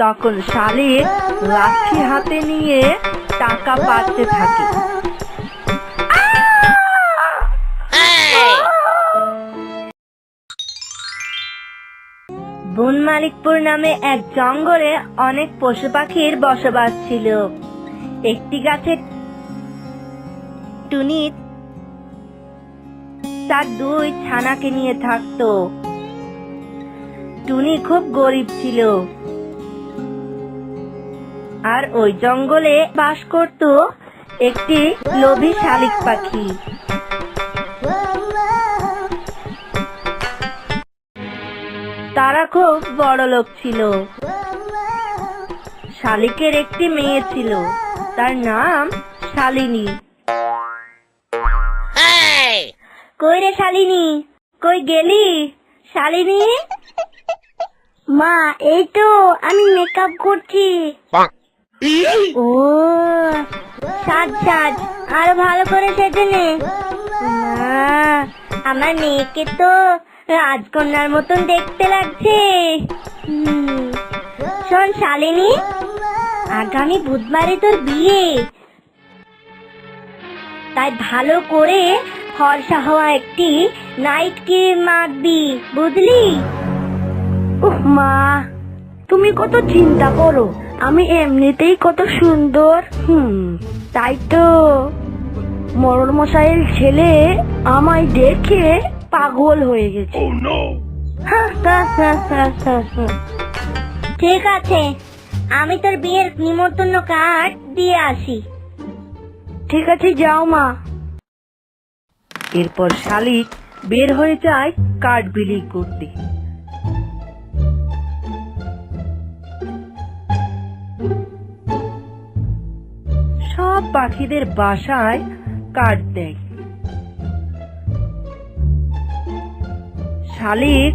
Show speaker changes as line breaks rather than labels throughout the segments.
তখন শালিক লাঠি হাতে নিয়ে টাকা পাচ্ছে থাকে। বনমালিকপুর নামে এক জঙ্গলে অনেক পশু পাখির বসবাস ছিল। একটি গাছে টুনি তার দুই ছানাকে নিয়ে থাকতো। টুনি খুব গরিব ছিল। আর ওই জঙ্গলে বাস করত একটি লোভী শালিক পাখি। তারা খুব বড় লোক ছিল। শালিকের একটি মেয়ে ছিল। তার নাম শালিনী। কই রে শালিনী? কই গেলি? শালিনী? মা এই তো আমি মেকআপ করছি। ও, সাজ সাজ। আরও ভালো করে সেজে নে। আমার মেয়েকে তো রাজকন্যার মতন দেখতে লাগছে। শোন, শালিনী, আগামী বুধবারে তোর বিয়ে। তাই ভালো করে ফর্সা হওয়া একটি নাইট ক্রিম মাখবি, বুঝলি? উহ মা, তুমি কত চিন্তা করো। আমি এমনিতেই কত সুন্দর। হুম তাই তো। মরণ মশাইয়ের ছেলে আমায় দেখে পাগল হয়ে গেছে। হা। ঠিক আছে আমি তোর বিয়ের নিমন্ত্রণ কার্ড দিয়ে আসি। ঠিক আছে যাও মা। এরপর শালিক বের হয়ে যায় কাঠ বিলি করতে। সব পাখিদের বাসায় কাঠ দেয়। শালিক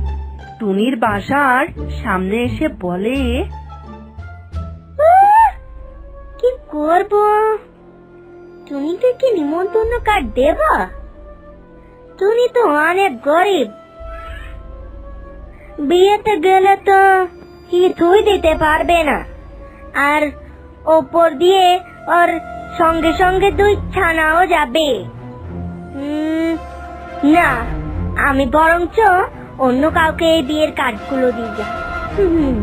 টুনির বাসার সামনে এসে বলে কি করব? টুনিকে কি নিমন্ত্রণ কার্ড দেবা? টুনি তো অনেক গরিব। বিয়েতে গেলে তো কি কিছুই দিতে পারবে না। আর ওপর দিয়ে ওর সঙ্গে সঙ্গে দুই ছানাও যাবে। না, আমি বরঞ্চ অন্য কাউকে এই বিয়ের কার্ডগুলো দিয়ে হুম।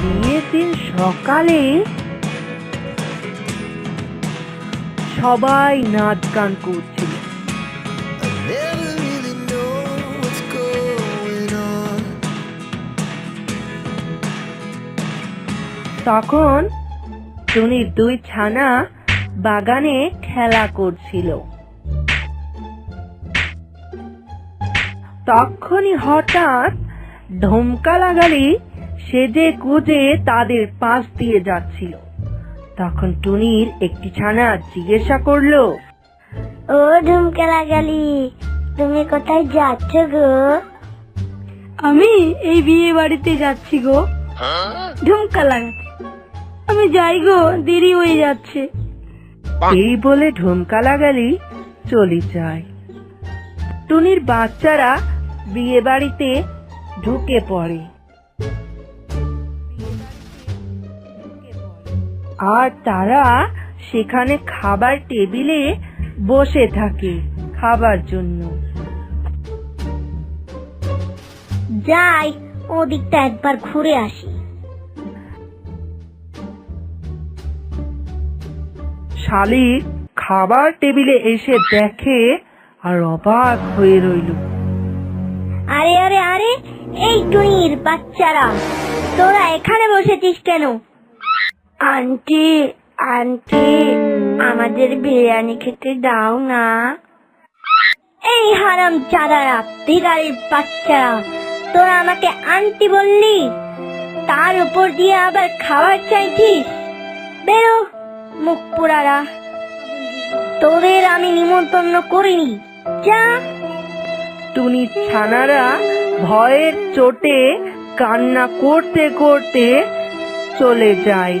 বিয়ের দিন সকালে সবাই নাচ গান করছিল। তখন টুনির দুই ছানা বাগানে খেলা করছিল। তখনই হঠাৎ ধমকা লাগালি সেজে কুজে তাদের পাশ দিয়ে যাচ্ছিল। তখন টুনির একটি ছানা জিজ্ঞাসা করল ও ধুমকা লাগালি তুমি কোথায় যাচ্ছ গো? আমি এই বিয়ে বাড়িতে যাচ্ছি গো। ঝুমকা লাগাতে আমি যাই গো দেরি হয়ে যাচ্ছে। এই বলে ঢুমকা লাগালি চলে যায় টুনির বাচ্চারা বিয়ে বাড়িতে ঢুকে পড়ে। আর তারা সেখানে খাবার টেবিলে বসে থাকে খাবার জন্য। যাই ওদিকটা একবার ঘুরে আসি। শালিক খাবার টেবিলে এসে দেখে আর অবাক হয়ে রইল। আরে আরে আরে এই টুইর বাচ্চারা তোরা এখানে বসেছিস কেন? আন্টি আন্টি আমাদের বিরিয়ানি খেতে দাও না। এই হারাম চাদারা বিগাড়ির বাচ্চারা তোরা আমাকে আন্টি বললি? তার উপর দিয়ে আবার খাবার চাইছিস? বেরো। মুখ পোড়ারা তোদের আমি নিমন্ত্রণ করিনি। যা। তুমি ছানারা ভয়ের চোটে কান্না করতে করতে চলে যায়।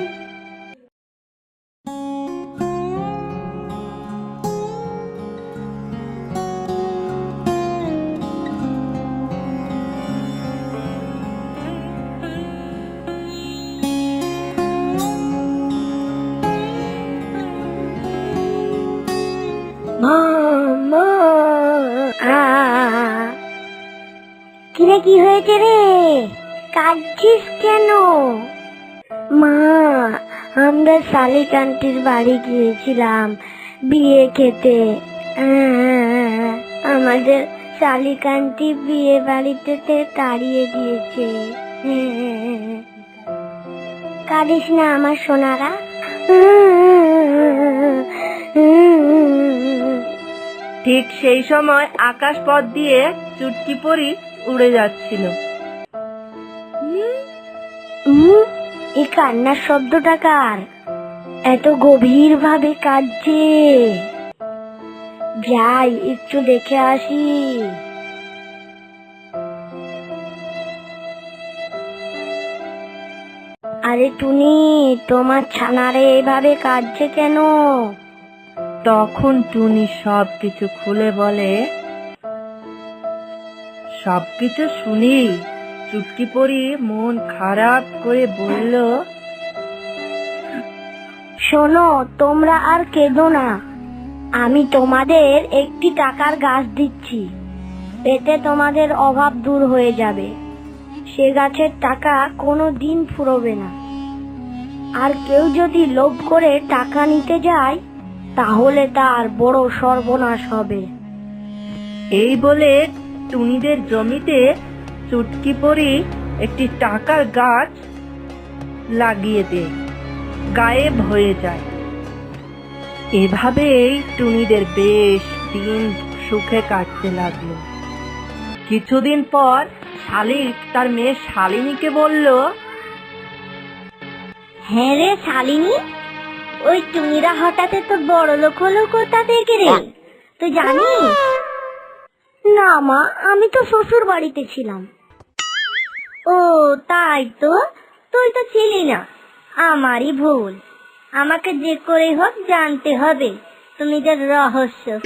কিরে, কি হয়েছে রে? কাঁদছিস কেন? মা, আমরা শালিক আন্টির বাড়ি গিয়েছিলাম বিয়ে খেতে। আমাদের শালিক আন্টি বিয়ে বাড়িতে তাড়িয়ে দিয়েছে। কাঁদিস না আমার সোনারা।
ঠিক সেই সময় আকাশ পথ দিয়ে চুটকি পরি উড়ে যাচ্ছিল।
এই কান্নার শব্দটা কার? এত গভীর ভাবে কাঁদছে। যাই, একটু দেখে আসি। আরে টুনি, তোমার ছানারে এভাবে কাঁদছে কেন?
তখন টুনি সব কিছু খুলে বলে সব কিছু শুনি চুটকি পরি মন খারাপ করে বলল,
শোনো, তোমরা আর কেঁদো না। আমি তোমাদের একটি টাকার গাছ দিচ্ছি। এতে তোমাদের অভাব দূর হয়ে যাবে। সে গাছের টাকা কোনো দিন ফুরবে না। আর কেউ যদি লোভ করে টাকা নিতে যায় তাহলে তার বড় সর্বনাশ হবে।
এই বলে টুনিদের জমিতে চুটকি পরি একটি টাকার গাছ লাগিয়ে দেয় গায়েব হয়ে যায়। এভাবেই টুনিদের বেশ দিন সুখে কাটতে লাগল। কিছুদিন পর শালিক তার মেয়ে শালিনীকে বলল
হ্যাঁ রে শালিনী ওই টুনিরা হঠাৎ তো বড় লোক হলো কোথা থেকে রে? তুই জানিস? না মা আমি তো শ্বশুর বাড়িতে ছিলাম। ও তাই তো? তুই তো ছিলি না। আমারই ভুল। আমাকে যে করে হোক জানতে হবে। তুমি যে রহস্য।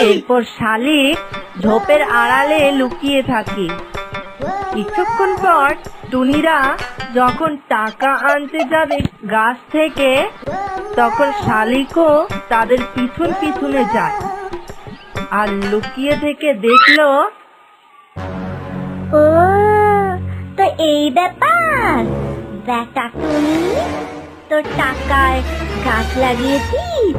এরপর শালিক ঝোপের আড়ালে লুকিয়ে থাকে। কিছুক্ষণ পর টুনিরা যখন টাকা আনতে যাবে গাছ থেকে তখন শালিকও তাদের পিছন পিছনে যায়। আর লুকিয়ে থেকে দেখল
ও তো এই ব্যাপার। বেটা তুমি তোর টাকায় গাছ লাগিয়েছিস?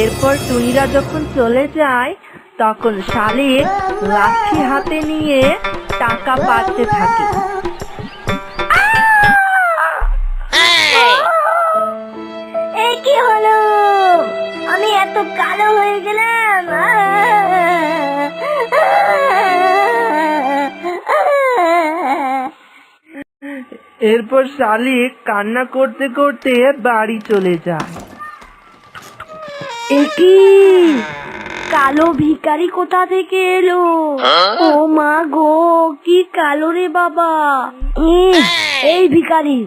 এরপর টুনিরা যখন চলে যায় তখন শালিক লাঠি হাতে নিয়ে টাকা পাচ্ছে থাকে।
কি হলো? আমি এত কালো হয়ে গেলাম।
এরপর শালিক কান্না করতে করতে বাড়ি চলে যায়।
একি! কালো ভিকারি কোথা থেকে এলো? ও মা গো কি কালো রে বাবা। ইহ, এই ভিকারি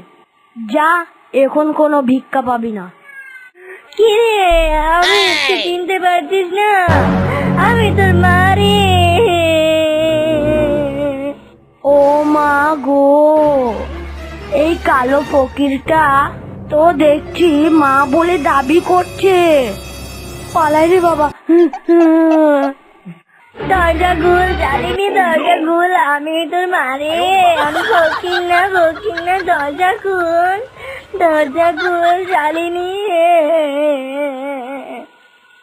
যা এখন কোনো ভিক্ষা পাবি না। কি রে আমি চিনতে পারছিস না? আমি তোর মা রে। ও মা গো এই কালো ফকিরটা তো দেখছি মা বলে দাবি করছে। পালাই রে বাবা। দরজা গুল জানিনি দরজা গুল আমি তোর মারে আমি ফকির না ফকির না, দরজা খুল, দরজা গুল জানিনি